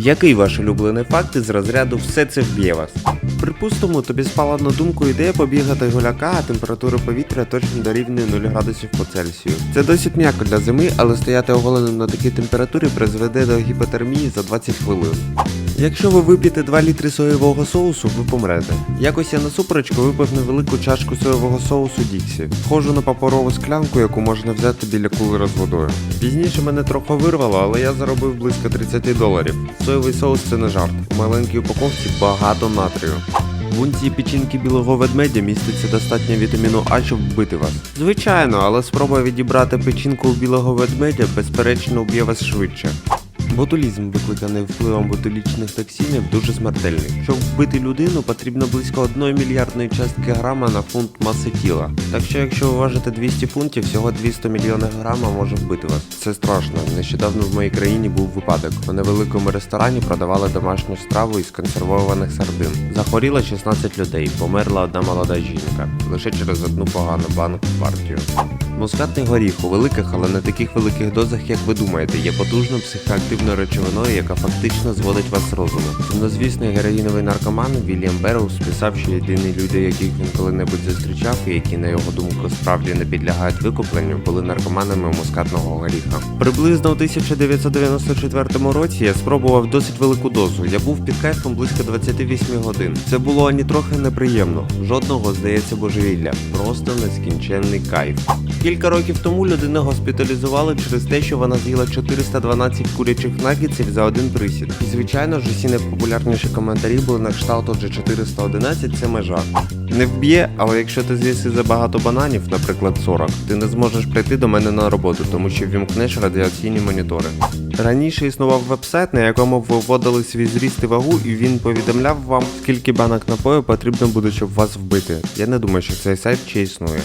Який ваш улюблений факт із розряду все це вб'є вас? Припустимо, тобі спала на думку ідея побігати гуляка, а температура повітря точно дорівнює 0 градусів по Цельсію. Це досить м'яко для зими, але стояти оголеним на такій температурі призведе до гіпотермії за 20 хвилин. Якщо ви вип'єте 2 літри соєвого соусу, ви помрете. Якось я на суперечку випив невелику чашку соєвого соусу Діксі, схожу на паперову склянку, яку можна взяти біля кулера з водою. Пізніше мене трохи вирвало, але я заробив близько 30 доларів. Соєвий соус це не жарт. У маленькій упаковці багато натрію. В унції печінки білого ведмедя міститься достатньо вітаміну А, щоб вбити вас. Звичайно, але спроба відібрати печінку у білого ведмедя безперечно вб'є вас швидше. Ботулізм, викликаний впливом ботулічних токсинів, дуже смертельний. Щоб вбити людину, потрібно близько 1 мільярдної частки грама на фунт маси тіла. Так що, якщо ви важите 200 фунтів, всього 200 мільйонів грама може вбити вас. Це страшно. Нещодавно в моїй країні був випадок. У невеликому ресторані продавали домашню страву із консервованих сардин. Захворіло 16 людей, померла одна молода жінка лише через одну погану банку партію. Мускатний горіх у великих, але не таких великих дозах, як ви думаєте, є потужною психоактивною речовиною, яка фактично зводить вас з розуму. Сумнозвісний героїновий наркоман Вільям Берроуз писав, що єдині люди, яких він коли-небудь зустрічав, і які, на його думку, справді не підлягають викупленню, були наркоманами мускатного горіха. Приблизно у 1994 році я спробував досить велику дозу. Я був під кайфом близько 28 годин. Це було ані трохи неприємно. Жодного, здається, божевілля. Просто нескінченний кайф. Кілька років тому людину госпіталізували через те, що вона з'їла 412 курячих наггетсів за один присід. І звичайно ж усі найпопулярніші коментарі були на кшталт, отже 411 це межа. Не вб'є, але якщо ти з'їси забагато бананів, наприклад 40, ти не зможеш прийти до мене на роботу, тому що вімкнеш радіаційні монітори. Раніше існував вебсайт, на якому ви вводили свій зріст і вагу, і він повідомляв вам, скільки банок напою потрібно буде, щоб вас вбити. Я не думаю, що цей сайт ще існує.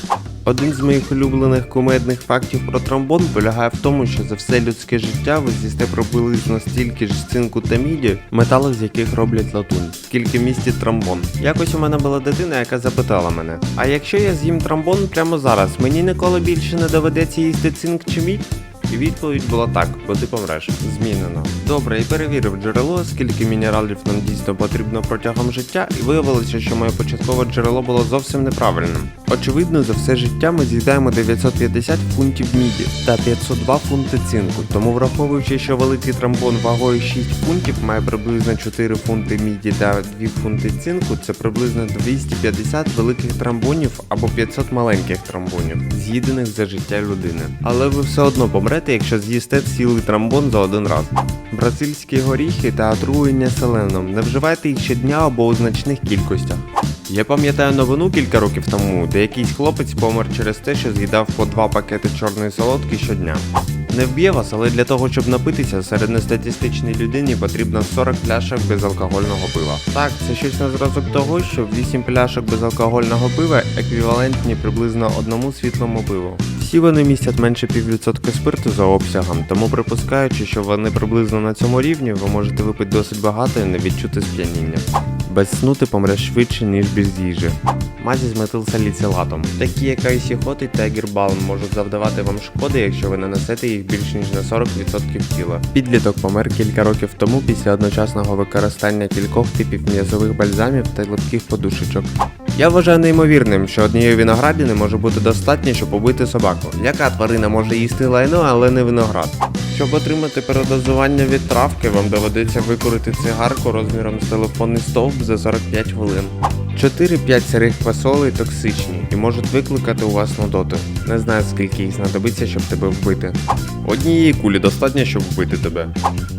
Один з моїх улюблених кумедних фактів про тромбон полягає в тому, що за все людське життя ви з'їсте приблизно стільки ж цинку та міді, метали з яких роблять латунь, скільки містить тромбон. Якось у мене була дитина, яка запитала мене: а якщо я з'їм тромбон прямо зараз, мені ніколи більше не доведеться їсти цинк чи мідь? І відповідь була так, бо ти помреш. Змінено. Добре, і перевірив джерело, скільки мінералів нам дійсно потрібно протягом життя, і виявилося, що моє початкове джерело було зовсім неправильним. Очевидно, за все життя ми з'їдаємо 950 фунтів міді та 502 фунти цинку. Тому враховуючи, що великий тромбон вагою 6 фунтів має приблизно 4 фунти міді та 2 фунти цинку, це приблизно 250 великих тромбонів або 500 маленьких тромбонів, з'їдених за життя людини. Але ви все одно помрете, якщо з'їсте цілий трамбон за один раз. Бразильські горіхи та отруєння селеном. Не вживайте їх щодня або у значних кількостях. Я пам'ятаю новину кілька років тому, де якийсь хлопець помер через те, що з'їдав по два пакети чорної солодки щодня. Не вб'є вас, але для того, щоб напитися, середньостатистичній людині потрібно 40 пляшок безалкогольного пива. Так, це щось на зразок того, що 8 пляшок безалкогольного пива еквівалентні приблизно одному світлому пиву. Всі вони містять менше піввідсотка спирту за обсягом, тому припускаючи, що вони приблизно на цьому рівні, ви можете випити досить багато і не відчути сп'яніння. Без сну ти помреш швидше, ніж без їжі. Мазі з метилсаліцилатом. Такі як айсіхот і тегербалм можуть завдавати вам шкоди, якщо ви нанесете їх більш ніж на 40% тіла. Підліток помер кілька років тому після одночасного використання кількох типів м'язових бальзамів та липких подушечок. Я вважаю неймовірним, що однієї виноградини може бути достатньо, щоб убити собаку. Яка тварина може їсти лайно, але не виноград? Щоб отримати передозування від травки, вам доведеться викурити цигарку розміром з телефонний стовп за 45 хвилин. 4-5 сирих квасолей токсичні і можуть викликати у вас нудоту. Не знаю, скільки їх знадобиться, щоб тебе вбити. Однієї кулі достатньо, щоб вбити тебе.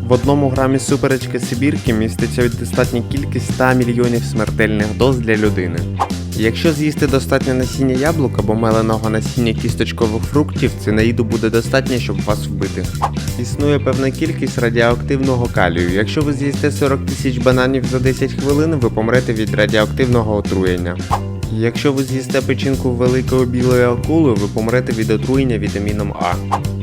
В одному грамі суперечки Сибірки міститься достатня кількість 100 мільйонів смертельних доз для людини. Якщо з'їсти достатньо насіння яблук або меленого насіння кісточкових фруктів, цинаїду буде достатньо, щоб вас вбити. Існує певна кількість радіоактивного калію. Якщо ви з'їсте 40 тисяч бананів за 10 хвилин, ви помрете від радіоактивного отруєння. Якщо ви з'їсте печінку великої білої акули, ви помрете від отруєння вітаміном А.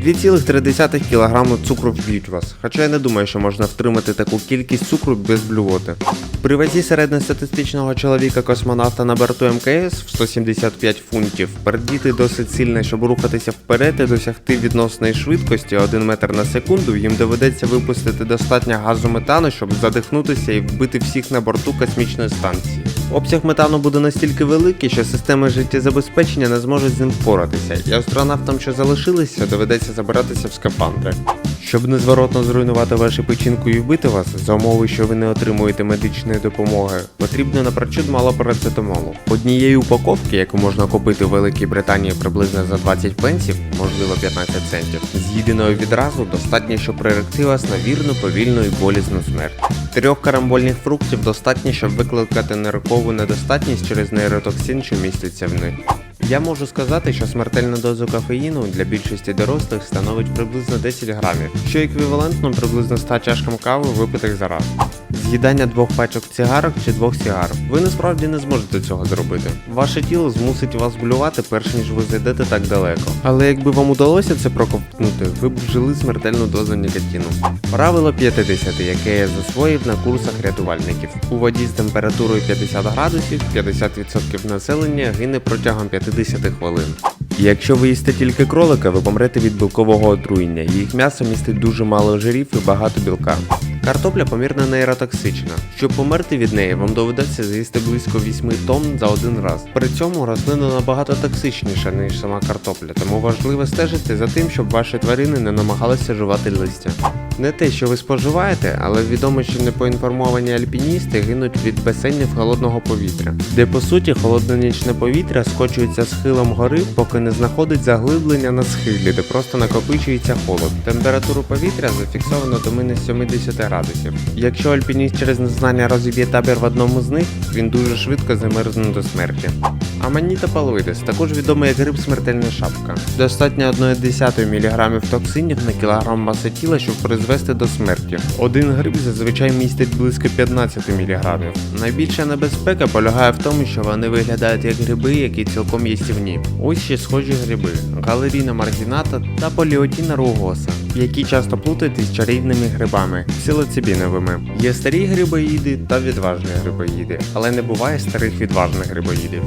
2,3 кг цукру вб'ють вас, хоча я не думаю, що можна втримати таку кількість цукру без блювоти. При вазі середньостатистичного чоловіка-космонавта на борту МКС в 175 фунтів пердіти досить сильно, щоб рухатися вперед і досягти відносної швидкості 1 метр на секунду, їм доведеться випустити достатньо газу метану, щоб задихнутися і вбити всіх на борту космічної станції. Обсяг метану буде настільки великий, що системи життєзабезпечення не зможуть з ним впоратися, і астронавтам, що залишилися, доведеться забиратися в скафандри. Щоб незворотно зруйнувати вашу печінку і вбити вас, за умови, що ви не отримуєте медичної допомоги, потрібно напрочуд мало парацетамолу. Однієї упаковки, яку можна купити у Великій Британії приблизно за 20 пенсів, можливо 15 центів, з'їденої відразу достатньо, щоб приректи вас на вірну, повільну і болісну смерть. Трьох карамбольних фруктів достатньо, щоб викликати ниркову недостатність через нейротоксин, що міститься в них. Я можу сказати, що смертельна доза кофеїну для більшості дорослих становить приблизно 10 грамів, що еквівалентно приблизно 100 чашкам кави випитих за раз. З'їдання двох пачок цигарок чи двох сигар. Ви насправді не зможете цього зробити. Ваше тіло змусить вас блювати, перш ніж ви зайдете так далеко. Але якби вам удалося це проковтнути, ви б вжили смертельну дозу нікотину. Правило 50, яке я засвоїв на курсах рятувальників. У воді з температурою 50 градусів 50% населення гине протягом 50 хвилин. Якщо ви їсте тільки кролика, ви помрете від білкового отруєння. Їх м'ясо містить дуже мало жирів і багато білка. Картопля помірно нейротоксична. Щоб померти від неї, вам доведеться з'їсти близько 8 тонн за один раз. При цьому рослина набагато токсичніша, ніж сама картопля, тому важливо стежити за тим, щоб ваші тварини не намагалися жувати листя. Не те, що ви споживаєте, але відомо, що непоінформовані альпіністи гинуть від басейнів холодного повітря, де по суті холодне нічне повітря скочується схилом гори, поки не знаходить заглиблення на схилі, де просто накопичується холод. Температуру повітря зафіксовано до мінус 70 градусів. Якщо альпініст через незнання розіб'є табір в одному з них, він дуже швидко замерзне до смерті. Аманіта палоїдес, також відомий як гриб смертельна шапка. Достатньо 1,1 мг токсинів на кілограм маси тіла, щоб призвести до смерті. Один гриб зазвичай містить близько 15 мг. Найбільша небезпека полягає в тому, що вони виглядають як гриби, які цілком їстівні. Ось ще схожі гриби: галеріна маргіната та поліотіна ругоса, які часто плутають із чарівними грибами псилоцибіновими. Є старі грибоїди та відважні грибоїди, але не буває старих відважних грибоїдів.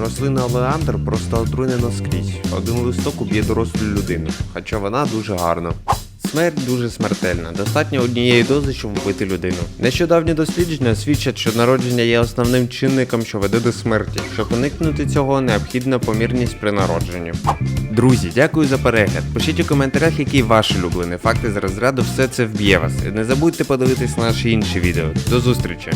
Рослина олеандр просто отруйнена скрізь. Один листок уб'є дорослу людину, хоча вона дуже гарна. Смерть дуже смертельна, достатньо однієї дози, щоб вбити людину. Нещодавні дослідження свідчать, що народження є основним чинником, що веде до смерті. Щоб уникнути цього, необхідна помірність при народженні. Друзі, дякую за перегляд. Пишіть у коментарях, які ваші улюблені факти з розряду все це вб'є вас. Не забудьте подивитись наші інші відео. До зустрічі!